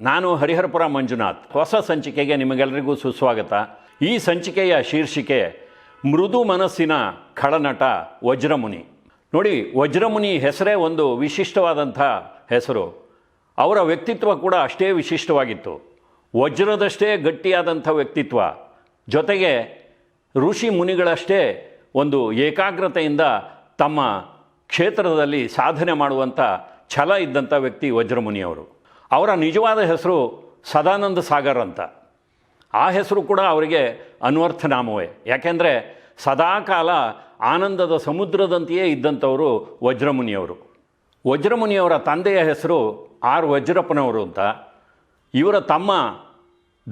ನಾನು ಹರಿಹರಪುರ ಮಂಜುನಾಥ್, ಹೊಸ ಸಂಚಿಕೆಗೆ ನಿಮಗೆಲ್ಲರಿಗೂ ಸುಸ್ವಾಗತ. ಈ ಸಂಚಿಕೆಯ ಶೀರ್ಷಿಕೆ, ಮೃದು ಮನಸ್ಸಿನ ಖಳನಟ ವಜ್ರಮುನಿ. ನೋಡಿ, ವಜ್ರಮುನಿ ಹೆಸರೇ ಒಂದು ವಿಶಿಷ್ಟವಾದಂಥ ಹೆಸರು. ಅವರ ವ್ಯಕ್ತಿತ್ವ ಕೂಡ ಅಷ್ಟೇ ವಿಶಿಷ್ಟವಾಗಿತ್ತು. ವಜ್ರದಷ್ಟೇ ಗಟ್ಟಿಯಾದಂಥ ವ್ಯಕ್ತಿತ್ವ. ಜೊತೆಗೆ ಋಷಿ ಮುನಿಗಳಷ್ಟೇ ಒಂದು ಏಕಾಗ್ರತೆಯಿಂದ ತಮ್ಮ ಕ್ಷೇತ್ರದಲ್ಲಿ ಸಾಧನೆ ಮಾಡುವಂಥ ಛಲ ಇದ್ದಂಥ ವ್ಯಕ್ತಿ ವಜ್ರಮುನಿಯವರು. ಅವರ ನಿಜವಾದ ಹೆಸರು ಸದಾನಂದ ಸಾಗರ್ ಅಂತ. ಆ ಹೆಸರು ಕೂಡ ಅವರಿಗೆ ಅನ್ವರ್ಥನಾಮವೇ ಯಾಕೆಂದರೆ ಸದಾಕಾಲ ಆನಂದದ ಸಮುದ್ರದಂತೆಯೇ ಇದ್ದಂಥವರು ವಜ್ರಮುನಿಯವರು. ವಜ್ರಮುನಿಯವರ ತಂದೆಯ ಹೆಸರು ಆರ್ ವಜ್ರಪ್ಪನವರು ಅಂತ. ಇವರ ತಮ್ಮ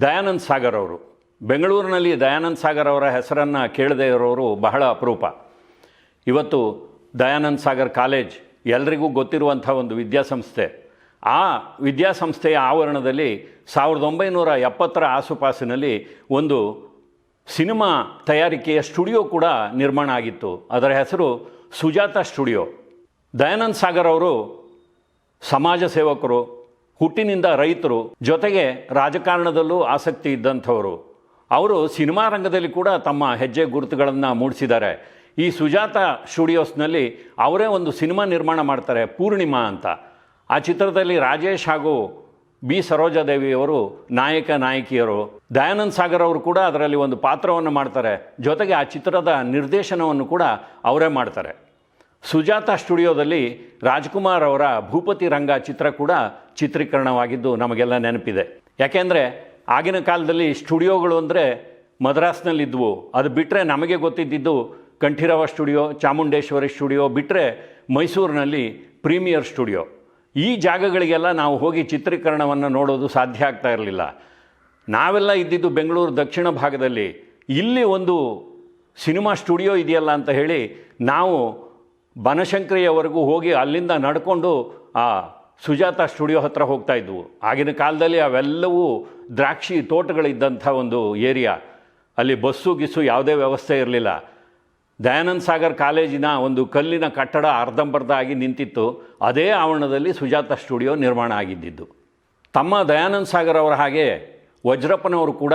ದಯಾನಂದ ಸಾಗರ್ ಅವರು. ಬೆಂಗಳೂರಿನಲ್ಲಿ ದಯಾನಂದ ಸಾಗರ್ ಅವರ ಹೆಸರನ್ನು ಕೇಳದೇ ಇರೋರು ಬಹಳ ಅಪರೂಪ. ಇವತ್ತು ದಯಾನಂದ ಸಾಗರ್ ಕಾಲೇಜ್ ಎಲ್ರಿಗೂ ಗೊತ್ತಿರುವಂಥ ಒಂದು ವಿದ್ಯಾಸಂಸ್ಥೆ. ಆ ವಿದ್ಯಾಸಂಸ್ಥೆಯ ಆವರಣದಲ್ಲಿ ಸಾವಿರದ ಒಂಬೈನೂರ ಎಪ್ಪತ್ತರ ಆಸುಪಾಸಿನಲ್ಲಿ ಒಂದು ಸಿನಿಮಾ ತಯಾರಿಕೆಯ ಸ್ಟುಡಿಯೋ ಕೂಡ ನಿರ್ಮಾಣ ಆಗಿತ್ತು. ಅದರ ಹೆಸರು ಸುಜಾತ ಸ್ಟುಡಿಯೋ. ದಯಾನಂದ್ ಸಾಗರ್ ಅವರು ಸಮಾಜ ಸೇವಕರು, ಹುಟ್ಟಿನಿಂದ ರೈತರು, ಜೊತೆಗೆ ರಾಜಕಾರಣದಲ್ಲೂ ಆಸಕ್ತಿ ಇದ್ದಂಥವರು. ಅವರು ಸಿನಿಮಾ ರಂಗದಲ್ಲಿ ಕೂಡ ತಮ್ಮ ಹೆಜ್ಜೆ ಗುರುತುಗಳನ್ನು ಮೂಡಿಸಿದ್ದಾರೆ. ಈ ಸುಜಾತ ಸ್ಟುಡಿಯೋಸ್ನಲ್ಲಿ ಅವರೇ ಒಂದು ಸಿನಿಮಾ ನಿರ್ಮಾಣ ಮಾಡ್ತಾರೆ, ಪೂರ್ಣಿಮಾ ಅಂತ. ಆ ಚಿತ್ರದಲ್ಲಿ ರಾಜೇಶ್ ಹಾಗೂ ಬಿ. ಸರೋಜಾದೇವಿಯವರು ನಾಯಕ, ನಾಯಕಿಯರು. ದಯಾನಂದ್ ಸಾಗರ್ ಅವರು ಕೂಡ ಅದರಲ್ಲಿ ಒಂದು ಪಾತ್ರವನ್ನು ಮಾಡ್ತಾರೆ. ಜೊತೆಗೆ ಆ ಚಿತ್ರದ ನಿರ್ದೇಶನವನ್ನು ಕೂಡ ಅವರೇ ಮಾಡ್ತಾರೆ. ಸುಜಾತ ಸ್ಟುಡಿಯೋದಲ್ಲಿ ರಾಜ್ಕುಮಾರ್ ಅವರ ಭೂಪತಿ ರಂಗ ಚಿತ್ರ ಕೂಡ ಚಿತ್ರೀಕರಣವಾಗಿದ್ದು ನಮಗೆಲ್ಲ ನೆನಪಿದೆ. ಯಾಕೆಂದರೆ ಆಗಿನ ಕಾಲದಲ್ಲಿ ಸ್ಟುಡಿಯೋಗಳು ಅಂದರೆ ಮದ್ರಾಸ್ನಲ್ಲಿದ್ದವು ಅದು ಬಿಟ್ಟರೆ ನಮಗೆ ಗೊತ್ತಿದ್ದಿದ್ದು ಕಂಠೀರವ ಸ್ಟುಡಿಯೋ, ಚಾಮುಂಡೇಶ್ವರಿ ಸ್ಟುಡಿಯೋ ಬಿಟ್ಟರೆ ಮೈಸೂರಿನಲ್ಲಿ ಪ್ರೀಮಿಯರ್ ಸ್ಟುಡಿಯೋ. ಈ ಜಾಗಗಳಿಗೆಲ್ಲ ನಾವು ಹೋಗಿ ಚಿತ್ರೀಕರಣವನ್ನು ನೋಡೋದು ಸಾಧ್ಯ ಆಗ್ತಾ ಇರಲಿಲ್ಲ. ನಾವೆಲ್ಲ ಇದ್ದಿದ್ದು ಬೆಂಗಳೂರು ದಕ್ಷಿಣ ಭಾಗದಲ್ಲಿ. ಇಲ್ಲಿ ಒಂದು ಸಿನಿಮಾ ಸ್ಟುಡಿಯೋ ಇದೆಯಲ್ಲ ಅಂತ ಹೇಳಿ ನಾವು ಬನಶಂಕರಿಯವರೆಗೂ ಹೋಗಿ ಅಲ್ಲಿಂದ ನಡ್ಕೊಂಡು ಆ ಸುಜಾತ ಸ್ಟುಡಿಯೋ ಹತ್ರ ಹೋಗ್ತಾ ಇದ್ವು. ಆಗಿನ ಕಾಲದಲ್ಲಿ ಅವೆಲ್ಲವೂ ದ್ರಾಕ್ಷಿ ತೋಟಗಳಿದ್ದಂಥ ಒಂದು ಏರಿಯಾ. ಅಲ್ಲಿ ಬಸ್ಸು ಗಿಸ್ಸು ಯಾವುದೇ ವ್ಯವಸ್ಥೆ ಇರಲಿಲ್ಲ. ದಯಾನಂದ್ ಸಾಗರ್ ಕಾಲೇಜಿನ ಒಂದು ಕಲ್ಲಿನ ಕಟ್ಟಡ ಅರ್ಧಂಬರ್ಧ ಆಗಿ ನಿಂತಿತ್ತು. ಅದೇ ಆವರಣದಲ್ಲಿ ಸುಜಾತ ಸ್ಟುಡಿಯೋ ನಿರ್ಮಾಣ ಆಗಿದ್ದಿದ್ದು. ತಮ್ಮ ದಯಾನಂದ ಸಾಗರ್ ಅವರ ಹಾಗೆ ವಜ್ರಪ್ಪನವರು ಕೂಡ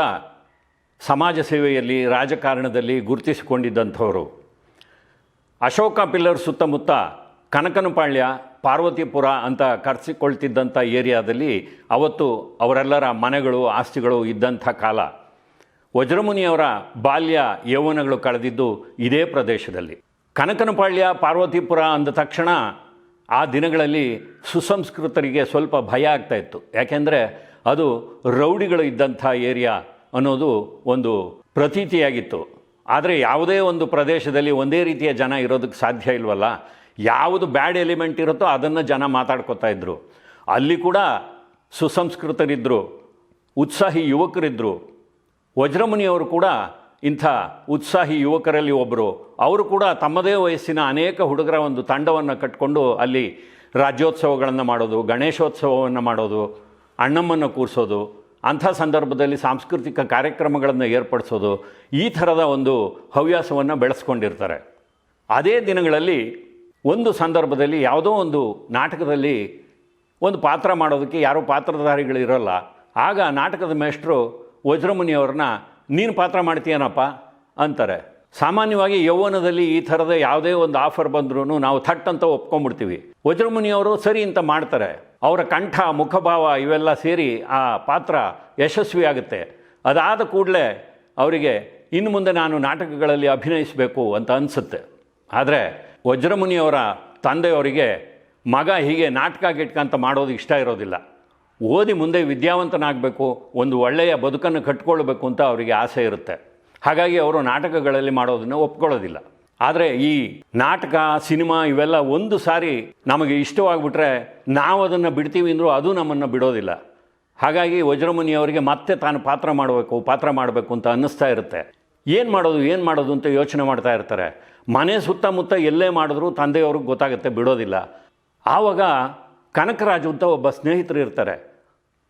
ಸಮಾಜ ಸೇವೆಯಲ್ಲಿ ರಾಜಕಾರಣದಲ್ಲಿ ಗುರುತಿಸಿಕೊಂಡಿದ್ದಂಥವರು. ಅಶೋಕ ಪಿಲ್ಲರ್ ಸುತ್ತಮುತ್ತ ಕನಕನಪಾಳ್ಯ, ಪಾರ್ವತಿಪುರ ಅಂತ ಕರೆಸಿಕೊಳ್ತಿದ್ದಂಥ ಏರಿಯಾದಲ್ಲಿ ಅವತ್ತು ಅವರೆಲ್ಲರ ಮನೆಗಳು, ಆಸ್ತಿಗಳು ಇದ್ದಂಥ ಕಾಲ. ವಜ್ರಮುನಿಯವರ ಬಾಲ್ಯ ಯೌವನಗಳು ಕಳೆದಿದ್ದು ಇದೇ ಪ್ರದೇಶದಲ್ಲಿ. ಕನಕನಪಾಳ್ಯ ಪಾರ್ವತಿಪುರ ಅಂದ ತಕ್ಷಣ ಆ ದಿನಗಳಲ್ಲಿ ಸುಸಂಸ್ಕೃತರಿಗೆ ಸ್ವಲ್ಪ ಭಯ ಆಗ್ತಾ ಇತ್ತು. ಯಾಕೆಂದರೆ ಅದು ರೌಡಿಗಳು ಇದ್ದಂಥ ಏರಿಯಾ ಅನ್ನೋದು ಒಂದು ಪ್ರತೀತಿಯಾಗಿತ್ತು. ಆದರೆ ಯಾವುದೇ ಒಂದು ಪ್ರದೇಶದಲ್ಲಿ ಒಂದೇ ರೀತಿಯ ಜನ ಇರೋದಕ್ಕೆ ಸಾಧ್ಯ ಇಲ್ವಲ್ಲ? ಯಾವುದು ಬ್ಯಾಡ್ ಎಲಿಮೆಂಟ್ ಇರುತ್ತೋ ಅದನ್ನು ಜನ ಮಾತಾಡ್ಕೋತಾ ಇದ್ದರು ಅಲ್ಲಿ ಕೂಡ ಸುಸಂಸ್ಕೃತರಿದ್ದರು ಉತ್ಸಾಹಿ ಯುವಕರಿದ್ದರು ವಜ್ರಮುನಿಯವರು ಕೂಡ ಇಂಥ ಉತ್ಸಾಹಿ ಯುವಕರಲ್ಲಿ ಒಬ್ಬರು ಅವರು ಕೂಡ ತಮ್ಮದೇ ವಯಸ್ಸಿನ ಅನೇಕ ಹುಡುಗರ ಒಂದು ತಂಡವನ್ನು ಕಟ್ಟಿಕೊಂಡು ಅಲ್ಲಿ ರಾಜ್ಯೋತ್ಸವಗಳನ್ನು ಮಾಡೋದು, ಗಣೇಶೋತ್ಸವವನ್ನು ಮಾಡೋದು, ಅಣ್ಣಮ್ಮನ್ನು ಕೂರಿಸೋದು, ಅಂಥ ಸಂದರ್ಭದಲ್ಲಿ ಸಾಂಸ್ಕೃತಿಕ ಕಾರ್ಯಕ್ರಮಗಳನ್ನು ಏರ್ಪಡಿಸೋದು, ಈ ಥರದ ಒಂದು ಹವ್ಯಾಸವನ್ನು ಬೆಳೆಸ್ಕೊಂಡಿರ್ತಾರೆ. ಅದೇ ದಿನಗಳಲ್ಲಿ ಒಂದು ಸಂದರ್ಭದಲ್ಲಿ ಯಾವುದೋ ಒಂದು ನಾಟಕದಲ್ಲಿ ಒಂದು ಪಾತ್ರ ಮಾಡೋದಕ್ಕೆ ಯಾರೂ ಪಾತ್ರಧಾರಿಗಳಿರೋಲ್ಲ ಆಗ ನಾಟಕದ ಮೇಷ್ಟ್ರು ವಜ್ರಮುನಿಯವ್ರನ್ನ, ನೀನು ಪಾತ್ರ ಮಾಡ್ತೀಯನಪ್ಪ? ಅಂತಾರೆ. ಸಾಮಾನ್ಯವಾಗಿ ಯೌವನದಲ್ಲಿ ಈ ಥರದ ಯಾವುದೇ ಒಂದು ಆಫರ್ ಬಂದ್ರೂ ನಾವು ಥಟ್ ಅಂತ ಒಪ್ಕೊಂಡ್ಬಿಡ್ತೀವಿ. ವಜ್ರಮುನಿಯವರು ಸರಿ ಅಂತ ಮಾಡ್ತಾರೆ. ಅವರ ಕಂಠ, ಮುಖಭಾವ ಇವೆಲ್ಲ ಸೇರಿ ಆ ಪಾತ್ರ ಯಶಸ್ವಿ ಆಗುತ್ತೆ. ಅದಾದ ಕೂಡಲೇ ಅವರಿಗೆ, ಇನ್ನು ಮುಂದೆ ನಾನು ನಾಟಕಗಳಲ್ಲಿ ಅಭಿನಯಿಸಬೇಕು ಅಂತ ಅನಿಸುತ್ತೆ. ಆದರೆ ವಜ್ರಮುನಿಯವರ ತಂದೆಯವರಿಗೆ ಮಗ ಹೀಗೆ ನಾಟಕ, ಗಿಟ್ಕ ಅಂತ ಮಾಡೋದು ಇಷ್ಟ ಇರೋದಿಲ್ಲ. ಓದಿ ಮುಂದೆ ವಿದ್ಯಾವಂತನಾಗಬೇಕು, ಒಂದು ಒಳ್ಳೆಯ ಬದುಕನ್ನು ಕಟ್ಕೊಳ್ಬೇಕು ಅಂತ ಅವರಿಗೆ ಆಸೆ ಇರುತ್ತೆ. ಹಾಗಾಗಿ ಅವರು ನಾಟಕಗಳಲ್ಲಿ ಮಾಡೋದನ್ನು ಒಪ್ಕೊಳ್ಳೋದಿಲ್ಲ. ಆದರೆ ಈ ನಾಟಕ, ಸಿನಿಮಾ ಇವೆಲ್ಲ ಒಂದು ಸಾರಿ ನಮಗೆ ಇಷ್ಟವಾಗಿಬಿಟ್ರೆ ನಾವು ಅದನ್ನು ಬಿಡ್ತೀವಿ ಅಂದರೂ ಅದು ನಮ್ಮನ್ನು ಬಿಡೋದಿಲ್ಲ. ಹಾಗಾಗಿ ವಜ್ರಮುನಿಯವರಿಗೆ ಮತ್ತೆ ತಾನು ಪಾತ್ರ ಮಾಡಬೇಕು ಪಾತ್ರ ಮಾಡಬೇಕು ಅಂತ ಅನ್ನಿಸ್ತಾ ಇರುತ್ತೆ. ಏನು ಮಾಡೋದು ಏನು ಮಾಡೋದು ಅಂತ ಯೋಚನೆ ಮಾಡ್ತಾ ಇರ್ತಾರೆ. ಮನೆ ಸುತ್ತಮುತ್ತ ಎಲ್ಲೇ ಮಾಡಿದ್ರೂ ತಂದೆಯವ್ರಿಗೆ ಗೊತ್ತಾಗುತ್ತೆ, ಬಿಡೋದಿಲ್ಲ. ಆವಾಗ ಕನಕರಾಜು ಅಂತ ಒಬ್ಬ ಸ್ನೇಹಿತರು ಇರ್ತಾರೆ.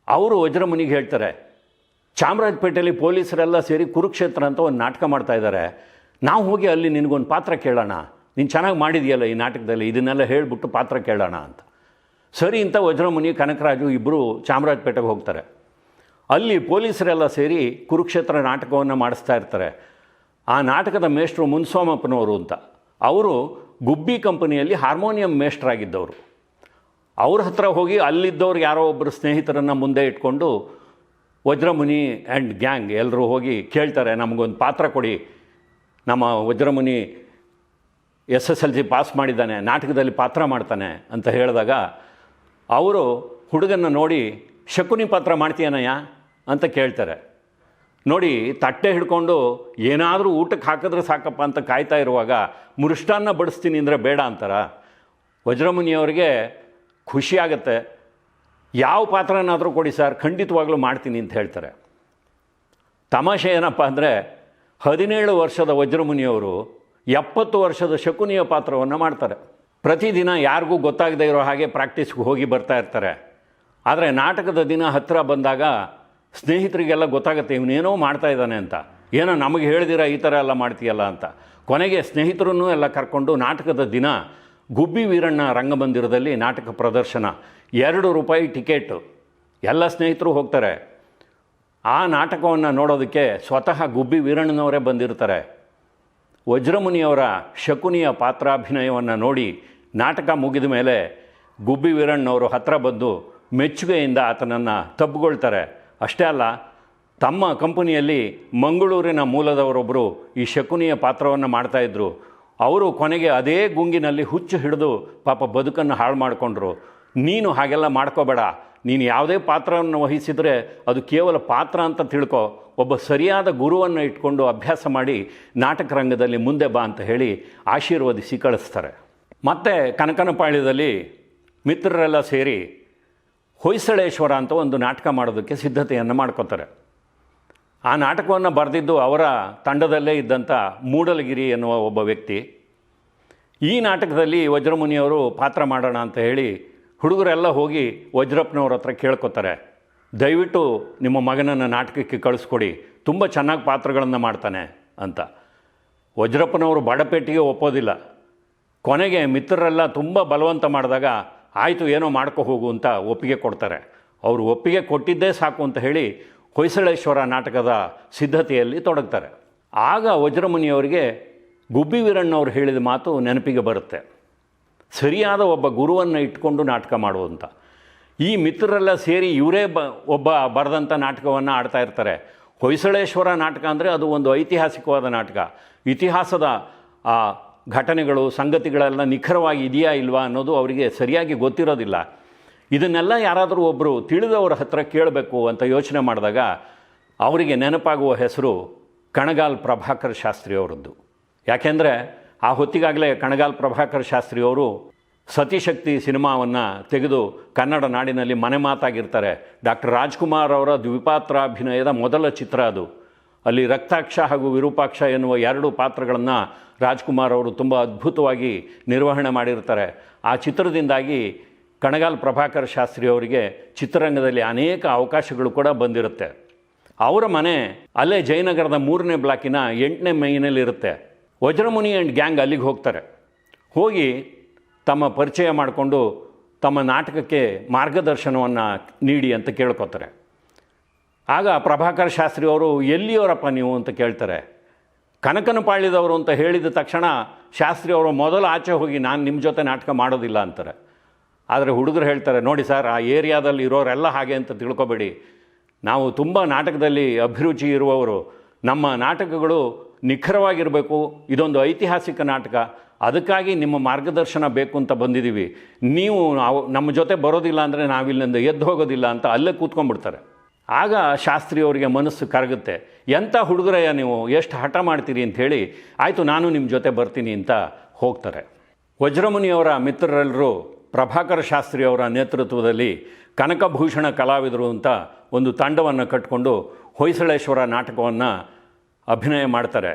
ಅವರು ವಜ್ರಮುನಿಗೆ ಹೇಳ್ತಾರೆ, ಚಾಮರಾಜಪೇಟೆಯಲ್ಲಿ ಪೊಲೀಸರೆಲ್ಲ ಸೇರಿ ಕುರುಕ್ಷೇತ್ರ ಅಂತ ಒಂದು ನಾಟಕ ಮಾಡ್ತಾ ಇದ್ದಾರೆ. ನಾವು ಹೋಗಿ ಅಲ್ಲಿ ನಿನಗೊಂದು ಪಾತ್ರ ಕೇಳೋಣ. ನೀನು ಚೆನ್ನಾಗಿ ಮಾಡಿದೆಯಲ್ಲ ಈ ನಾಟಕದಲ್ಲಿ, ಇದನ್ನೆಲ್ಲ ಹೇಳಿಬಿಟ್ಟು ಪಾತ್ರ ಕೇಳೋಣ ಅಂತ. ಸರಿ ಇಂಥ ವಜ್ರಮುನಿ, ಕನಕರಾಜು ಇಬ್ಬರು ಚಾಮರಾಜಪೇಟೆಗೆ ಹೋಗ್ತಾರೆ. ಅಲ್ಲಿ ಪೊಲೀಸರೆಲ್ಲ ಸೇರಿ ಕುರುಕ್ಷೇತ್ರ ನಾಟಕವನ್ನು ಮಾಡಿಸ್ತಾ ಇರ್ತಾರೆ. ಆ ನಾಟಕದ ಮೇಷ್ಟ್ರು ಮುನ್ಸೋಮಪ್ಪನವರು ಅಂತ. ಅವರು ಗುಬ್ಬಿ ಕಂಪನಿಯಲ್ಲಿ ಹಾರ್ಮೋನಿಯಂ ಮೇಷ್ಟ್ರಾಗಿದ್ದವರು. ಅವ್ರ ಹತ್ರ ಹೋಗಿ ಅಲ್ಲಿದ್ದವ್ರು ಯಾರೋ ಒಬ್ಬರು ಸ್ನೇಹಿತರನ್ನು ಮುಂದೆ ಇಟ್ಕೊಂಡು ವಜ್ರಮುನಿ ಆ್ಯಂಡ್ ಗ್ಯಾಂಗ್ ಎಲ್ಲರೂ ಹೋಗಿ ಕೇಳ್ತಾರೆ, ನಮಗೊಂದು ಪಾತ್ರ ಕೊಡಿ. ನಮ್ಮ Vajramuni S S L C pass ಮಾಡಿದ್ದಾನೆ, ನಾಟಕದಲ್ಲಿ ಪಾತ್ರ ಮಾಡ್ತಾನೆ, ಅಂತ ಹೇಳಿದಾಗ ಅವರು ಹುಡುಗನ್ನ ನೋಡಿ, ಶಕುನಿ ಪಾತ್ರ ಮಾಡ್ತೀಯನಯ್ಯ? ಅಂತ ಕೇಳ್ತಾರೆ. ನೋಡಿ, ತಟ್ಟೆ ಹಿಡ್ಕೊಂಡು ಏನಾದರೂ ಊಟಕ್ಕೆ ಹಾಕಿದ್ರೆ ಸಾಕಪ್ಪ ಅಂತ ಕಾಯ್ತಾ ಇರುವಾಗ ಮೃಷ್ಟಾನ್ನ ಬಡಿಸ್ತೀನಿ ಅಂದರೆ ಬೇಡ ಅಂತಾರ. ವಜ್ರಮುನಿಯವರಿಗೆ ಖುಷಿ ಆಗುತ್ತೆ ಯಾವ ಪಾತ್ರನಾದರೂ ಕೊಡಿ ಸರ್, ಖಂಡಿತವಾಗ್ಲೂ ಮಾಡ್ತೀನಿ ಅಂತ ಹೇಳ್ತಾರೆ. ತಮಾಷೆ ಏನಪ್ಪ ಅಂದರೆ, ಹದಿನೇಳು ವರ್ಷದ ವಜ್ರಮುನಿಯವರು ಎಪ್ಪತ್ತು ವರ್ಷದ ಶಕುನಿಯ ಪಾತ್ರವನ್ನು ಮಾಡ್ತಾರೆ. ಪ್ರತಿದಿನ ಯಾರಿಗೂ ಗೊತ್ತಾಗದೇ ಇರೋ ಹಾಗೆ ಪ್ರಾಕ್ಟೀಸ್ಗೆ ಹೋಗಿ ಬರ್ತಾ ಇರ್ತಾರೆ. ಆದರೆ ನಾಟಕದ ದಿನ ಹತ್ತಿರ ಬಂದಾಗ ಸ್ನೇಹಿತರಿಗೆಲ್ಲ ಗೊತ್ತಾಗುತ್ತೆ, ಇವನೇನೋ ಮಾಡ್ತಾ ಇದ್ದಾನೆ ಅಂತ. ಏನೋ ನಮಗೆ ಹೇಳ್ದಿರ ಈ ಥರ ಎಲ್ಲ ಮಾಡ್ತೀಯಲ್ಲ ಅಂತ. ಕೊನೆಗೆ ಸ್ನೇಹಿತರನ್ನೂ ಎಲ್ಲ ಕರ್ಕೊಂಡು ನಾಟಕದ ದಿನ ಗುಬ್ಬಿ ವೀರಣ್ಣ ರಂಗಮಂದಿರದಲ್ಲಿ ನಾಟಕ ಪ್ರದರ್ಶನ. ಎರಡು ರೂಪಾಯಿ ಟಿಕೆಟು. ಎಲ್ಲ ಸ್ನೇಹಿತರು ಹೋಗ್ತಾರೆ. ಆ ನಾಟಕವನ್ನು ನೋಡೋದಕ್ಕೆ ಸ್ವತಃ ಗುಬ್ಬಿ ವೀರಣ್ಣನವರೇ ಬಂದಿರ್ತಾರೆ. ವಜ್ರಮುನಿಯವರ ಶಕುನಿಯ ಪಾತ್ರಾಭಿನಯವನ್ನು ನೋಡಿ ನಾಟಕ ಮುಗಿದ ಮೇಲೆ ಗುಬ್ಬಿ ವೀರಣ್ಣವರು ಹತ್ರ ಬಂದು ಮೆಚ್ಚುಗೆಯಿಂದ ಆತನನ್ನು ತಬ್ಕೊಳ್ತಾರೆ. ಅಷ್ಟೇ ಅಲ್ಲ, ತಮ್ಮ ಕಂಪನಿಯಲ್ಲಿ ಮಂಗಳೂರಿನ ಮೂಲದವರೊಬ್ಬರು ಈ ಶಕುನಿಯ ಪಾತ್ರವನ್ನು ಮಾಡ್ತಾಯಿದ್ರು ಅವರು ಕೊನೆಗೆ ಅದೇ ಗುಂಗಿನಲ್ಲಿ ಹುಚ್ಚು ಹಿಡಿದು ಪಾಪ ಬದುಕನ್ನು ಹಾಳು ಮಾಡಿಕೊಂಡ್ರು. ನೀನು ಹಾಗೆಲ್ಲ ಮಾಡ್ಕೋಬೇಡ. ನೀನು ಯಾವುದೇ ಪಾತ್ರವನ್ನು ವಹಿಸಿದರೆ ಅದು ಕೇವಲ ಪಾತ್ರ ಅಂತ ತಿಳ್ಕೊ. ಒಬ್ಬ ಸರಿಯಾದ ಗುರುವನ್ನು ಇಟ್ಕೊಂಡು ಅಭ್ಯಾಸ ಮಾಡಿ ನಾಟಕ ರಂಗದಲ್ಲಿ ಮುಂದೆ ಬಾ ಅಂತ ಹೇಳಿ ಆಶೀರ್ವದಿಸಿ ಕಳಿಸ್ತಾರೆ. ಮತ್ತು ಕನಕನಪಾಳ್ಯದಲ್ಲಿ ಮಿತ್ರರೆಲ್ಲ ಸೇರಿ ಹೊಯ್ಸಳೇಶ್ವರ ಅಂತ ಒಂದು ನಾಟಕ ಮಾಡೋದಕ್ಕೆ ಸಿದ್ಧತೆಯನ್ನು ಮಾಡ್ಕೋತಾರೆ. ಆ ನಾಟಕವನ್ನು ಬರೆದಿದ್ದು ಅವರ ತಂಡದಲ್ಲೇ ಇದ್ದಂಥ ಮೂಡಲಗಿರಿ ಎನ್ನುವ ಒಬ್ಬ ವ್ಯಕ್ತಿ. ಈ ನಾಟಕದಲ್ಲಿ ವಜ್ರಮುನಿಯವರು ಪಾತ್ರ ಮಾಡೋಣ ಅಂತ ಹೇಳಿ ಹುಡುಗರೆಲ್ಲ ಹೋಗಿ ವಜ್ರಪ್ಪನವ್ರ ಹತ್ರ ಕೇಳ್ಕೊತಾರೆ. ದಯವಿಟ್ಟು ನಿಮ್ಮ ಮಗನನ್ನು ನಾಟಕಕ್ಕೆ ಕಳಿಸ್ಕೊಡಿ. ತುಂಬ ಚೆನ್ನಾಗಿ ಪಾತ್ರಗಳನ್ನು ಮಾಡ್ತಾನೆ ಅಂತ. ವಜ್ರಪ್ಪನವರು ಬಡಪೇಟಿಗೆ ಒಪ್ಪೋದಿಲ್ಲ. ಕೊನೆಗೆ ಮಿತ್ರರೆಲ್ಲ ತುಂಬ ಬಲವಂತ ಮಾಡಿದಾಗ ಆಯಿತು ಏನೋ ಮಾಡ್ಕೊ ಹೋಗು ಅಂತ ಒಪ್ಪಿಗೆ ಕೊಡ್ತಾರೆ. ಅವರು ಒಪ್ಪಿಗೆ ಕೊಟ್ಟಿದ್ದೇ ಸಾಕು ಅಂತ ಹೇಳಿ ಹೊಯ್ಸಳೇಶ್ವರ ನಾಟಕದ ಸಿದ್ಧತೆಯಲ್ಲಿ ತೊಡಗ್ತಾರೆ. ಆಗ ವಜ್ರಮುನಿಯವರಿಗೆ ಗುಬ್ಬಿ ವೀರಣ್ಣವ್ರು ಹೇಳಿದ ಮಾತು ನೆನಪಿಗೆ ಬರುತ್ತೆ. ಸರಿಯಾದ ಒಬ್ಬ ಗುರುವನ್ನು ಇಟ್ಕೊಂಡು ನಾಟಕ ಮಾಡುವಂಥ ಈ ಮಿತ್ರರೆಲ್ಲ ಸೇರಿ ಇವರೇ ಬ, ಒಬ್ಬ ಬರೆದಂಥ ನಾಟಕವನ್ನು ಆಡ್ತಾ ಇರ್ತಾರೆ. ಹೊಯ್ಸಳೇಶ್ವರ ನಾಟಕ ಅಂದರೆ ಅದು ಒಂದು ಐತಿಹಾಸಿಕವಾದ ನಾಟಕ. ಇತಿಹಾಸದ ಘಟನೆಗಳು, ಸಂಗತಿಗಳೆಲ್ಲ ನಿಖರವಾಗಿ ಇದೆಯಾ ಇಲ್ವಾ ಅನ್ನೋದು ಅವರಿಗೆ ಸರಿಯಾಗಿ ಗೊತ್ತಿರೋದಿಲ್ಲ. ಇದನ್ನೆಲ್ಲ ಯಾರಾದರೂ ಒಬ್ಬರು ತಿಳಿದವರ ಹತ್ರ ಕೇಳಬೇಕು ಅಂತ ಯೋಚನೆ ಮಾಡಿದಾಗ ಅವರಿಗೆ ನೆನಪಾಗುವ ಹೆಸರು ಕಣಗಾಲ್ ಪ್ರಭಾಕರ್ ಶಾಸ್ತ್ರಿ ಅವರದ್ದು. ಯಾಕೆಂದರೆ ಆ ಹೊತ್ತಿಗಾಗಲೇ ಕಣಗಾಲ್ ಪ್ರಭಾಕರ್ ಶಾಸ್ತ್ರಿ ಅವರು ಸತಿಶಕ್ತಿ ಸಿನಿಮಾವನ್ನು ತೆಗೆದು ಕನ್ನಡ ನಾಡಿನಲ್ಲಿ ಮನೆ ಮಾತಾಗಿರ್ತಾರೆ. ಡಾಕ್ಟರ್ ರಾಜ್ಕುಮಾರ್ ಅವರ ದ್ವಿಪಾತ್ರಾಭಿನಯದ ಮೊದಲ ಚಿತ್ರ ಅದು. ಅಲ್ಲಿ ರಕ್ತಾಕ್ಷ ಹಾಗೂ ವಿರೂಪಾಕ್ಷ ಎನ್ನುವ ಎರಡು ಪಾತ್ರಗಳನ್ನು ರಾಜ್ಕುಮಾರ್ ಅವರು ತುಂಬ ಅದ್ಭುತವಾಗಿ ನಿರ್ವಹಣೆ ಮಾಡಿರ್ತಾರೆ. ಆ ಚಿತ್ರದಿಂದಾಗಿ ಕಣಗಾಲ್ ಪ್ರಭಾಕರ್ ಶಾಸ್ತ್ರಿ ಅವರಿಗೆ ಚಿತ್ರರಂಗದಲ್ಲಿ ಅನೇಕ ಅವಕಾಶಗಳು ಕೂಡ ಬಂದಿರುತ್ತೆ. ಅವರ ಮನೆ ಅಲ್ಲೇ ಜಯನಗರದ ಮೂರನೇ ಬ್ಲಾಕಿನ ಎಂಟನೇ ಮೈನಲ್ಲಿರುತ್ತೆ. ವಜ್ರಮುನಿ ಆ್ಯಂಡ್ ಗ್ಯಾಂಗ್ ಅಲ್ಲಿಗೆ ಹೋಗ್ತಾರೆ. ಹೋಗಿ ತಮ್ಮ ಪರಿಚಯ ಮಾಡಿಕೊಂಡು ತಮ್ಮ ನಾಟಕಕ್ಕೆ ಮಾರ್ಗದರ್ಶನವನ್ನು ನೀಡಿ ಅಂತ ಕೇಳ್ಕೊತಾರೆ. ಆಗ ಪ್ರಭಾಕರ್ ಶಾಸ್ತ್ರಿ ಅವರು, ಎಲ್ಲಿಯವರಪ್ಪ ನೀವು? ಅಂತ ಕೇಳ್ತಾರೆ. ಕನಕನಪಾಳ್ಯದವರು ಅಂತ ಹೇಳಿದ ತಕ್ಷಣ ಶಾಸ್ತ್ರಿ ಅವರು, ಮೊದಲು ಆಚೆ ಹೋಗಿ, ನಾನು ನಿಮ್ಮ ಜೊತೆ ನಾಟಕ ಮಾಡೋದಿಲ್ಲ ಅಂತಾರೆ. ಆದರೆ ಹುಡುಗರು ಹೇಳ್ತಾರೆ, ನೋಡಿ ಸರ್, ಆ ಏರಿಯಾದಲ್ಲಿ ಇರೋರೆಲ್ಲ ಹಾಗೆ ಅಂತ ತಿಳ್ಕೊಬೇಡಿ. ನಾವು ತುಂಬ ನಾಟಕದಲ್ಲಿ ಅಭಿರುಚಿ ಇರುವವರು. ನಮ್ಮ ನಾಟಕಗಳು ನಿಖರವಾಗಿರಬೇಕು. ಇದೊಂದು ಐತಿಹಾಸಿಕ ನಾಟಕ. ಅದಕ್ಕಾಗಿ ನಿಮ್ಮ ಮಾರ್ಗದರ್ಶನ ಬೇಕು ಅಂತ ಬಂದಿದ್ದೀವಿ ನೀವು ನಾವು, ನಮ್ಮ ಜೊತೆ ಬರೋದಿಲ್ಲ ಅಂದರೆ ನಾವಿಲ್ಲಿಂದ ಎದ್ದು ಹೋಗೋದಿಲ್ಲ ಅಂತ ಅಲ್ಲೇ ಕೂತ್ಕೊಂಡ್ಬಿಡ್ತಾರೆ. ಆಗ ಶಾಸ್ತ್ರಿಯವರಿಗೆ ಮನಸ್ಸು ಕರಗುತ್ತೆ. ಎಂಥ ಹುಡುಗರಯ್ಯ ನೀವು? ಎಷ್ಟು ಹಠ ಮಾಡ್ತೀರಿ ಅಂತ ಹೇಳಿ, ಆಯಿತು, ನಾನು ನಿಮ್ಮ ಜೊತೆ ಬರ್ತೀನಿ ಅಂತ ಹೋಗ್ತಾರೆ. ವಜ್ರಮುನಿಯವರ ಮಿತ್ರರೆಲ್ಲರೂ ಪ್ರಭಾಕರ ಶಾಸ್ತ್ರಿಯವರ ನೇತೃತ್ವದಲ್ಲಿ ಕನಕಭೂಷಣ ಕಲಾವಿದರು ಅಂತ ಒಂದು ತಂಡವನ್ನು ಕಟ್ಟಿಕೊಂಡು ಹೊಯ್ಸಳೇಶ್ವರ ನಾಟಕವನ್ನು ಅಭಿನಯ ಮಾಡ್ತಾರೆ.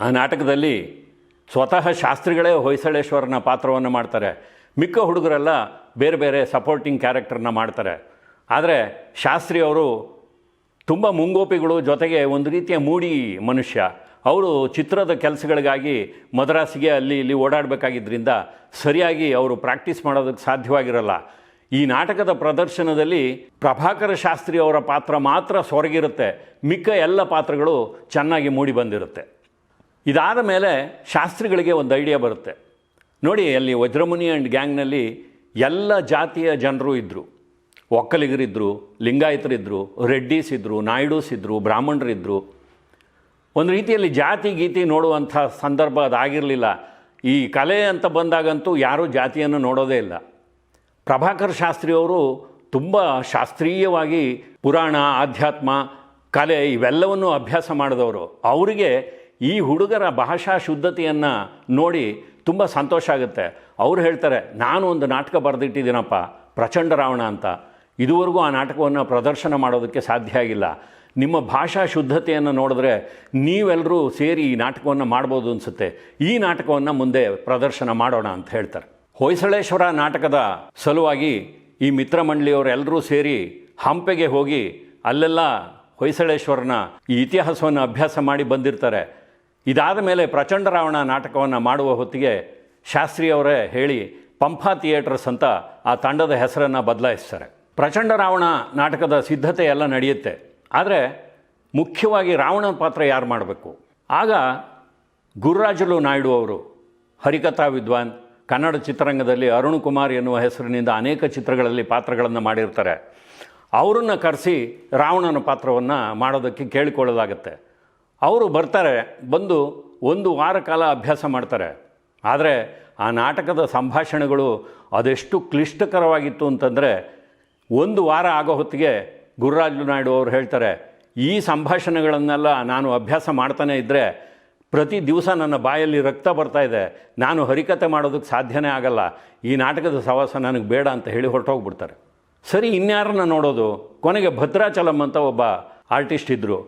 ಆ ನಾಟಕದಲ್ಲಿ ಸ್ವತಃ ಶಾಸ್ತ್ರಿಗಳೇ ಹೊಯ್ಸಳೇಶ್ವರನ ಪಾತ್ರವನ್ನು ಮಾಡ್ತಾರೆ. ಮಿಕ್ಕ ಹುಡುಗರೆಲ್ಲ ಬೇರೆ ಬೇರೆ ಸಪೋರ್ಟಿಂಗ್ ಕ್ಯಾರೆಕ್ಟರ್ನ ಮಾಡ್ತಾರೆ. ಆದರೆ ಶಾಸ್ತ್ರಿ ಅವರು ತುಂಬ ಮುಂಗೋಪಿಗಳು ಜೊತೆಗೆ ಒಂದು ರೀತಿಯ ಮೂಡಿ ಮನುಷ್ಯ. ಅವರು ಚಿತ್ರದ ಕೆಲಸಗಳಿಗಾಗಿ ಮದ್ರಾಸಿಗೆ ಅಲ್ಲಿ ಇಲ್ಲಿ ಓಡಾಡಬೇಕಾಗಿದ್ದರಿಂದ ಸರಿಯಾಗಿ ಅವರು ಪ್ರಾಕ್ಟೀಸ್ ಮಾಡೋದಕ್ಕೆ ಸಾಧ್ಯವಾಗಿರಲ್ಲ. ಈ ನಾಟಕದ ಪ್ರದರ್ಶನದಲ್ಲಿ ಪ್ರಭಾಕರ ಶಾಸ್ತ್ರಿ ಅವರ ಪಾತ್ರ ಮಾತ್ರ ಸೊರಗಿರುತ್ತೆ. ಮಿಕ್ಕ ಎಲ್ಲ ಪಾತ್ರಗಳು ಚೆನ್ನಾಗಿ ಮೂಡಿ ಬಂದಿರುತ್ತೆ. ಇದಾದ ಮೇಲೆ ಶಾಸ್ತ್ರಿಗಳಿಗೆ ಒಂದು ಐಡಿಯಾ ಬರುತ್ತೆ. ನೋಡಿ, ಅಲ್ಲಿ ವಜ್ರಮುನಿ ಆ್ಯಂಡ್ ಗ್ಯಾಂಗ್ನಲ್ಲಿ ಎಲ್ಲ ಜಾತಿಯ ಜನರು ಇದ್ದರು ಒಕ್ಕಲಿಗರಿದ್ದರು ಲಿಂಗಾಯತರಿದ್ದರು ರೆಡ್ಡೀಸ್ ಇದ್ದರು ನಾಯ್ಡೂಸ್ ಇದ್ದರು ಬ್ರಾಹ್ಮಣರಿದ್ದರು ಒಂದು ರೀತಿಯಲ್ಲಿ ಜಾತಿ ಗೀತಿ ನೋಡುವಂಥ ಸಂದರ್ಭ ಅದಾಗಿರಲಿಲ್ಲ. ಈ ಕಲೆ ಅಂತ ಬಂದಾಗಂತೂ ಯಾರೂ ಜಾತಿಯನ್ನು ನೋಡೋದೇ ಇಲ್ಲ. ಪ್ರಭಾಕರ್ ಶಾಸ್ತ್ರಿಯವರು ತುಂಬ ಶಾಸ್ತ್ರೀಯವಾಗಿ ಪುರಾಣ, ಆಧ್ಯಾತ್ಮ, ಕಲೆ ಇವೆಲ್ಲವನ್ನು ಅಭ್ಯಾಸ ಮಾಡಿದವರು. ಅವರಿಗೆ ಈ ಹುಡುಗರ ಭಾಷಾ ಶುದ್ಧತೆಯನ್ನು ನೋಡಿ ತುಂಬ ಸಂತೋಷ ಆಗುತ್ತೆ. ಅವ್ರು ಹೇಳ್ತಾರೆ, ನಾನು ಒಂದು ನಾಟಕ ಬರೆದಿಟ್ಟಿದ್ದೀನಪ್ಪ, ಪ್ರಚಂಡ ರಾವಣ ಅಂತ. ಇದುವರೆಗೂ ಆ ನಾಟಕವನ್ನು ಪ್ರದರ್ಶನ ಮಾಡೋದಕ್ಕೆ ಸಾಧ್ಯ ಆಗಿಲ್ಲ. ನಿಮ್ಮ ಭಾಷಾ ಶುದ್ಧತೆಯನ್ನು ನೋಡಿದ್ರೆ ನೀವೆಲ್ಲರೂ ಸೇರಿ ಈ ನಾಟಕವನ್ನು ಮಾಡ್ಬೋದು ಅನಿಸುತ್ತೆ. ಈ ನಾಟಕವನ್ನು ಮುಂದೆ ಪ್ರದರ್ಶನ ಮಾಡೋಣ ಅಂತ ಹೇಳ್ತಾರೆ. ಹೊಯ್ಸಳೇಶ್ವರ ನಾಟಕದ ಸಲುವಾಗಿ ಈ ಮಿತ್ರ ಮಂಡಳಿಯವರೆಲ್ಲರೂ ಸೇರಿ ಹಂಪೆಗೆ ಹೋಗಿ ಅಲ್ಲೆಲ್ಲ ಹೊಯ್ಸಳೇಶ್ವರನ ಈ ಇತಿಹಾಸವನ್ನು ಅಭ್ಯಾಸ ಮಾಡಿ ಬಂದಿರ್ತಾರೆ. ಇದಾದ ಮೇಲೆ ಪ್ರಚಂಡ ರಾವಣ ನಾಟಕವನ್ನು ಮಾಡುವ ಹೊತ್ತಿಗೆ ಶಾಸ್ತ್ರಿಯವರೇ ಹೇಳಿ ಪಂಪಾ ಥಿಯೇಟರ್ಸ್ ಅಂತ ಆ ತಂಡದ ಹೆಸರನ್ನು ಬದಲಾಯಿಸ್ತಾರೆ. ಪ್ರಚಂಡ ರಾವಣ ನಾಟಕದ ಸಿದ್ಧತೆ ಎಲ್ಲ ನಡೆಯುತ್ತೆ. ಆದರೆ ಮುಖ್ಯವಾಗಿ ರಾವಣನ ಪಾತ್ರ ಯಾರು ಮಾಡಬೇಕು? ಆಗ ಗುರುರಾಜುಲು ನಾಯ್ಡು ಅವರು, ಹರಿಕಥಾ ವಿದ್ವಾನ್, ಕನ್ನಡ ಚಿತ್ರರಂಗದಲ್ಲಿ ಅರುಣ್ ಕುಮಾರ್ ಎನ್ನುವ ಹೆಸರಿನಿಂದ ಅನೇಕ ಚಿತ್ರಗಳಲ್ಲಿ ಪಾತ್ರಗಳನ್ನು ಮಾಡಿರ್ತಾರೆ. ಅವರನ್ನು ಕರೆಸಿ ರಾವಣನ ಪಾತ್ರವನ್ನು ಮಾಡೋದಕ್ಕೆ ಕೇಳಿಕೊಳ್ಳಲಾಗತ್ತೆ. ಅವರು ಬರ್ತಾರೆ, ಬಂದು ಒಂದು ವಾರ ಕಾಲ ಅಭ್ಯಾಸ ಮಾಡ್ತಾರೆ. ಆದರೆ ಆ ನಾಟಕದ ಸಂಭಾಷಣೆಗಳು ಅದೆಷ್ಟು ಕ್ಲಿಷ್ಟಕರವಾಗಿತ್ತು ಅಂತಂದರೆ ಒಂದು ವಾರ ಆಗೋ ಹೊತ್ತಿಗೆ ಗುರುರಾಜು ನಾಯ್ಡು ಅವರು ಹೇಳ್ತಾರೆ, ಈ ಸಂಭಾಷಣೆಗಳನ್ನೆಲ್ಲ ನಾನು ಅಭ್ಯಾಸ ಮಾಡ್ತಾನೆ ಇದ್ದರೆ ಪ್ರತಿ ದಿವಸ ನನ್ನ ಬಾಯಲ್ಲಿ ರಕ್ತ ಬರ್ತಾ ಇದೆ. ನಾನು ಹರಿಕತೆ ಮಾಡೋದಕ್ಕೆ ಸಾಧ್ಯನೇ ಆಗಲ್ಲ. ಈ ನಾಟಕದ ಸವಾಸ ನನಗೆ ಬೇಡ ಅಂತ ಹೇಳಿ ಹೊರಟೋಗ್ಬಿಡ್ತಾರೆ. ಸರಿ, ಇನ್ಯಾರನ್ನ ನೋಡೋದು? ಕೊನೆಗೆ ಭದ್ರಾಚಲಂ ಅಂತ ಒಬ್ಬ ಆರ್ಟಿಸ್ಟ್ ಇದ್ದರು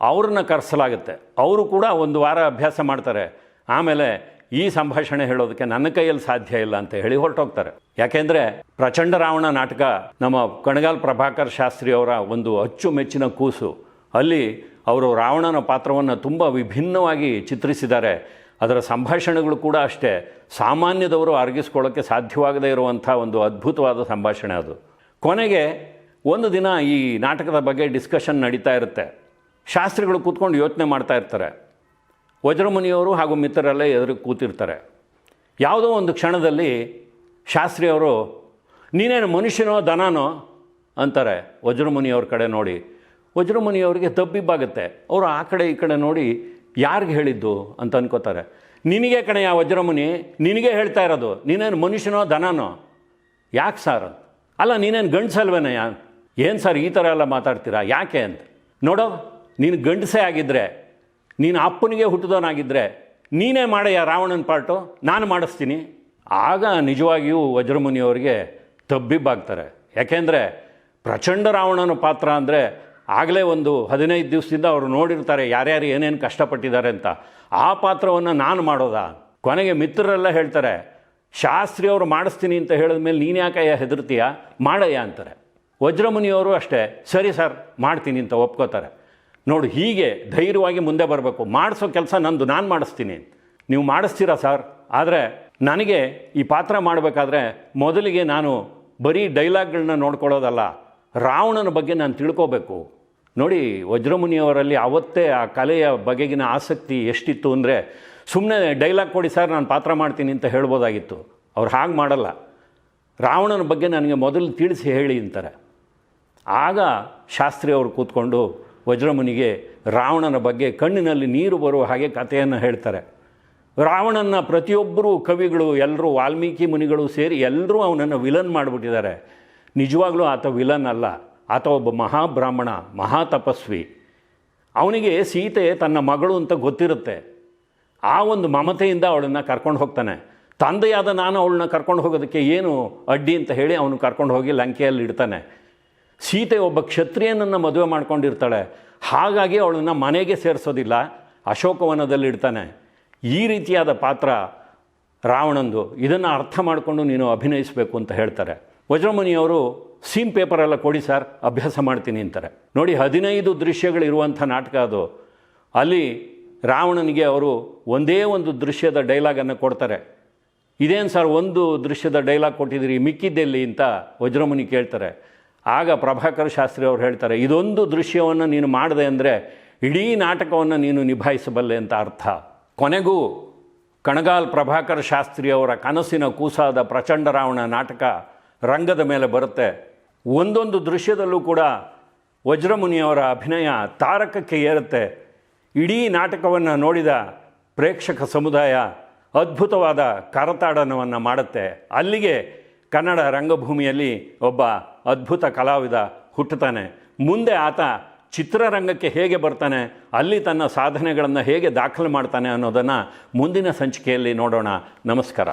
ಅವ್ರನ್ನ ಕರೆಸಲಾಗುತ್ತೆ. ಅವರು ಕೂಡ ಒಂದು ವಾರ ಅಭ್ಯಾಸ ಮಾಡ್ತಾರೆ. ಆಮೇಲೆ ಈ ಸಂಭಾಷಣೆ ಹೇಳೋದಕ್ಕೆ ನನ್ನ ಕೈಯಲ್ಲಿ ಸಾಧ್ಯ ಇಲ್ಲ ಅಂತ ಹೇಳಿ ಹೊರಟೋಗ್ತಾರೆ. ಯಾಕೆಂದರೆ ಪ್ರಚಂಡ ರಾವಣ ನಾಟಕ, ನಮ್ಮ ಕಣಗಾಲ್ ಪ್ರಭಾಕರ್ ಶಾಸ್ತ್ರಿ ಅವರ ಒಂದು ಅಚ್ಚುಮೆಚ್ಚಿನ ಕೂಸು. ಅಲ್ಲಿ ಅವರು ರಾವಣನ ಪಾತ್ರವನ್ನು ತುಂಬ ವಿಭಿನ್ನವಾಗಿ ಚಿತ್ರಿಸಿದ್ದಾರೆ. ಅದರ ಸಂಭಾಷಣೆಗಳು ಕೂಡ ಅಷ್ಟೇ. ಸಾಮಾನ್ಯದವರು ಅರಗಿಸ್ಕೊಳ್ಳೋಕ್ಕೆ ಸಾಧ್ಯವಾಗದೇ ಇರುವಂಥ ಒಂದು ಅದ್ಭುತವಾದ ಸಂಭಾಷಣೆ ಅದು. ಕೊನೆಗೆ ಒಂದು ದಿನ ಈ ನಾಟಕದ ಬಗ್ಗೆ ಡಿಸ್ಕಷನ್ ನಡೀತಾ ಇರುತ್ತೆ. ಶಾಸ್ತ್ರಿಗಳು ಕೂತ್ಕೊಂಡು ಯೋಚನೆ ಮಾಡ್ತಾ ಇರ್ತಾರೆ. ವಜ್ರಮುನಿಯವರು ಹಾಗೂ ಮಿತ್ರರೆಲ್ಲ ಎದುರು ಕೂತಿರ್ತಾರೆ. ಯಾವುದೋ ಒಂದು ಕ್ಷಣದಲ್ಲಿ ಶಾಸ್ತ್ರಿಯವರು, ನೀನೇನು ಮನುಷ್ಯನೋ ದನನೋ? ಅಂತಾರೆ ವಜ್ರಮುನಿಯವ್ರ ಕಡೆ ನೋಡಿ. ವಜ್ರಮುನಿಯವರಿಗೆ ತಬ್ಬಿಬ್ಬಾಗುತ್ತೆ ಅವರು ಆ ಕಡೆ ಈ ಕಡೆ ನೋಡಿ ಯಾರಿಗೆ ಹೇಳಿದ್ದು ಅಂತ ಅನ್ಕೋತಾರೆ. ನಿನಗೆ ಕಣೆಯ ವಜ್ರಮುನಿ, ನಿನಗೆ ಹೇಳ್ತಾ ಇರೋದು, ನೀನೇನು ಮನುಷ್ಯನೋ ದನನೋ? ಯಾಕೆ ಸರ್ ಅಲ್ಲ, ನೀನೇನು ಗಂಡಸಲ್ವೇನಯ್ಯ ಏನು ಸರ್ ಈ ಥರ ಎಲ್ಲ ಮಾತಾಡ್ತೀರಾ, ಯಾಕೆ? ಅಂತ. ನೋಡೋ, ನೀನು ಗಂಡಸೇ ಆಗಿದ್ದರೆ ನೀನು ಅಪ್ಪನಿಗೆ ಹುಟ್ಟಿದವನಾಗಿದ್ದರೆ ನೀನೇ ಮಾಡಯ್ಯ ರಾವಣನ ಪಾರ್ಟು, ನಾನು ಮಾಡಿಸ್ತೀನಿ. ಆಗ ನಿಜವಾಗಿಯೂ ವಜ್ರಮುನಿಯವರಿಗೆ ತಬ್ಬಿಬ್ಬಾಗ್ತಾರೆ. ಯಾಕೆಂದರೆ ಪ್ರಚಂಡ ರಾವಣನ ಪಾತ್ರ ಅಂದರೆ ಆಗಲೇ ಒಂದು ಹದಿನೈದು ದಿವಸದಿಂದ ಅವರು ನೋಡಿರ್ತಾರೆ ಯಾರ್ಯಾರು ಏನೇನು ಕಷ್ಟಪಟ್ಟಿದ್ದಾರೆ ಅಂತ. ಆ ಪಾತ್ರವನ್ನು ನಾನು ಮಾಡೋದಾ? ಕೊನೆಗೆ ಮಿತ್ರರೆಲ್ಲ ಹೇಳ್ತಾರೆ, ಶಾಸ್ತ್ರಿ ಅವರು ಮಾಡಿಸ್ತೀನಿ ಅಂತ ಹೇಳಿದ ಮೇಲೆ ನೀನು ಯಾಕಯ್ಯ ಹೆದರ್ತೀಯ? ಮಾಡಯ್ಯ ಅಂತಾರೆ. ವಜ್ರಮುನಿಯವರು ಅಷ್ಟೇ, ಸರಿ ಸರ್, ಮಾಡ್ತೀನಿ ಅಂತ ಒಪ್ಕೋತಾರೆ. ನೋಡು, ಹೀಗೆ ಧೈರ್ಯವಾಗಿ ಮುಂದೆ ಬರಬೇಕು. ಮಾಡಿಸೋ ಕೆಲಸ ನಂದು, ನಾನು ಮಾಡಿಸ್ತೀನಿ. ನೀವು ಮಾಡಿಸ್ತೀರಾ ಸರ್? ಆದರೆ ನನಗೆ ಈ ಪಾತ್ರ ಮಾಡಬೇಕಾದ್ರೆ ಮೊದಲಿಗೆ ನಾನು ಬರೀ ಡೈಲಾಗ್ಗಳನ್ನ ನೋಡ್ಕೊಳ್ಳೋದಲ್ಲ, ರಾವಣನ ಬಗ್ಗೆ ನಾನು ತಿಳ್ಕೋಬೇಕು. ನೋಡಿ, ವಜ್ರಮುನಿಯವರಲ್ಲಿ ಅವತ್ತೇ ಆ ಕಲೆಯ ಬಗೆಗಿನ ಆಸಕ್ತಿ ಎಷ್ಟಿತ್ತು ಅಂದರೆ ಸುಮ್ಮನೆ ಡೈಲಾಗ್ ಕೊಡಿ ಸರ್, ನಾನು ಪಾತ್ರ ಮಾಡ್ತೀನಿ ಅಂತ ಹೇಳ್ಬೋದಾಗಿತ್ತು. ಅವ್ರು ಹಾಗೆ ಮಾಡಲ್ಲ. ರಾವಣನ ಬಗ್ಗೆ ನನಗೆ ಮೊದಲು ತಿಳಿಸಿ ಹೇಳಿ ಅಂತಾರೆ. ಆಗ ಶಾಸ್ತ್ರಿ ಅವರು ಕೂತ್ಕೊಂಡು ವಜ್ರಮುನಿಗೆ ರಾವಣನ ಬಗ್ಗೆ ಕಣ್ಣಿನಲ್ಲಿ ನೀರು ಬರುವ ಹಾಗೆ ಕಥೆಯನ್ನು ಹೇಳ್ತಾರೆ. ರಾವಣನ ಪ್ರತಿಯೊಬ್ಬರೂ ಕವಿಗಳು, ಎಲ್ಲರೂ ವಾಲ್ಮೀಕಿ ಮುನಿಗಳು ಸೇರಿ ಎಲ್ಲರೂ ಅವನನ್ನು ವಿಲನ್ ಮಾಡಿಬಿಟ್ಟಿದ್ದಾರೆ. ನಿಜವಾಗ್ಲೂ ಆತ ವಿಲನ್ ಅಲ್ಲ, ಆತ ಒಬ್ಬ ಮಹಾಬ್ರಾಹ್ಮಣ, ಮಹಾತಪಸ್ವಿ. ಅವನಿಗೆ ಸೀತೆ ತನ್ನ ಮಗಳು ಅಂತ ಗೊತ್ತಿರುತ್ತೆ. ಆ ಒಂದು ಮಮತೆಯಿಂದ ಅವಳನ್ನು ಕರ್ಕೊಂಡು ಹೋಗ್ತಾನೆ. ತಂದೆಯಾದ ನಾನು ಅವಳನ್ನ ಕರ್ಕೊಂಡು ಹೋಗೋದಕ್ಕೆ ಏನು ಅಡ್ಡಿ ಅಂತ ಹೇಳಿ ಅವನು ಕರ್ಕೊಂಡು ಹೋಗಿ ಲಂಕೆಯಲ್ಲಿ ಇಡ್ತಾನೆ ಸೀತೆ ಒಬ್ಬ ಕ್ಷತ್ರಿಯನನ್ನು ಮದುವೆ ಮಾಡ್ಕೊಂಡಿರ್ತಾಳೆ. ಹಾಗಾಗಿ ಅವಳನ್ನು ಮನೆಗೆ ಸೇರಿಸೋದಿಲ್ಲ. ಅಶೋಕವನದಲ್ಲಿ ಇಡ್ತಾನೆ ಈ ರೀತಿಯಾದ ಪಾತ್ರ ರಾವಣಂದು. ಇದನ್ನು ಅರ್ಥ ಮಾಡಿಕೊಂಡು ನೀನು ಅಭಿನಯಿಸಬೇಕು ಅಂತ ಹೇಳ್ತಾರೆ. ವಜ್ರಮುನಿಯವರು, ಸೀಮ್ ಪೇಪರೆಲ್ಲ ಕೊಡಿ ಸರ್, ಅಭ್ಯಾಸ ಮಾಡ್ತೀನಿ ಅಂತಾರೆ. ನೋಡಿ, ಹದಿನೈದು ದೃಶ್ಯಗಳಿರುವಂಥ ನಾಟಕ ಅದು. ಅಲ್ಲಿ ರಾವಣನಿಗೆ ಅವರು ಒಂದೇ ಒಂದು ದೃಶ್ಯದ ಡೈಲಾಗನ್ನು ಕೊಡ್ತಾರೆ. ಇದೇನು ಸರ್, ಒಂದು ದೃಶ್ಯದ ಡೈಲಾಗ್ ಕೊಟ್ಟಿದ್ದೀರಿ, ಮಿಕ್ಕಿದ್ದೆಲ್ಲಿ ಅಂತ ವಜ್ರಮುನಿ ಕೇಳ್ತಾರೆ. ಆಗ ಪ್ರಭಾಕರ್ ಶಾಸ್ತ್ರಿ ಅವರು ಹೇಳ್ತಾರೆ, ಇದೊಂದು ದೃಶ್ಯವನ್ನು ನೀನು ಮಾಡಿದೆ ಅಂದರೆ ಇಡೀ ನಾಟಕವನ್ನು ನೀನು ನಿಭಾಯಿಸಬಲ್ಲೆ ಅಂತ ಅರ್ಥ. ಕೊನೆಗೂ ಕಣಗಾಲ್ ಪ್ರಭಾಕರ್ ಶಾಸ್ತ್ರಿ ಅವರ ಕನಸಿನ ಕೂಸಾದ ಪ್ರಚಂಡ ರಾವಣ ನಾಟಕ ರಂಗದ ಮೇಲೆ ಬರುತ್ತೆ. ಒಂದೊಂದು ದೃಶ್ಯದಲ್ಲೂ ಕೂಡ ವಜ್ರಮುನಿಯವರ ಅಭಿನಯ ತಾರಕಕ್ಕೆ ಏರುತ್ತೆ. ಇಡೀ ನಾಟಕವನ್ನು ನೋಡಿದ ಪ್ರೇಕ್ಷಕ ಸಮುದಾಯ ಅದ್ಭುತವಾದ ಕರತಾಡನವನ್ನು ಮಾಡುತ್ತೆ. ಅಲ್ಲಿಗೆ ಕನ್ನಡ ರಂಗಭೂಮಿಯಲ್ಲಿ ಒಬ್ಬ ಅದ್ಭುತ ಕಲಾವಿದ ಹುಟ್ಟುತ್ತಾನೆ. ಮುಂದೆ ಆತ ಚಿತ್ರರಂಗಕ್ಕೆ ಹೇಗೆ ಬರ್ತಾನೆ, ಅಲ್ಲಿ ತನ್ನ ಸಾಧನೆಗಳನ್ನು ಹೇಗೆ ದಾಖಲು ಮಾಡ್ತಾನೆ ಅನ್ನೋದನ್ನು ಮುಂದಿನ ಸಂಚಿಕೆಯಲ್ಲಿ ನೋಡೋಣ. ನಮಸ್ಕಾರ.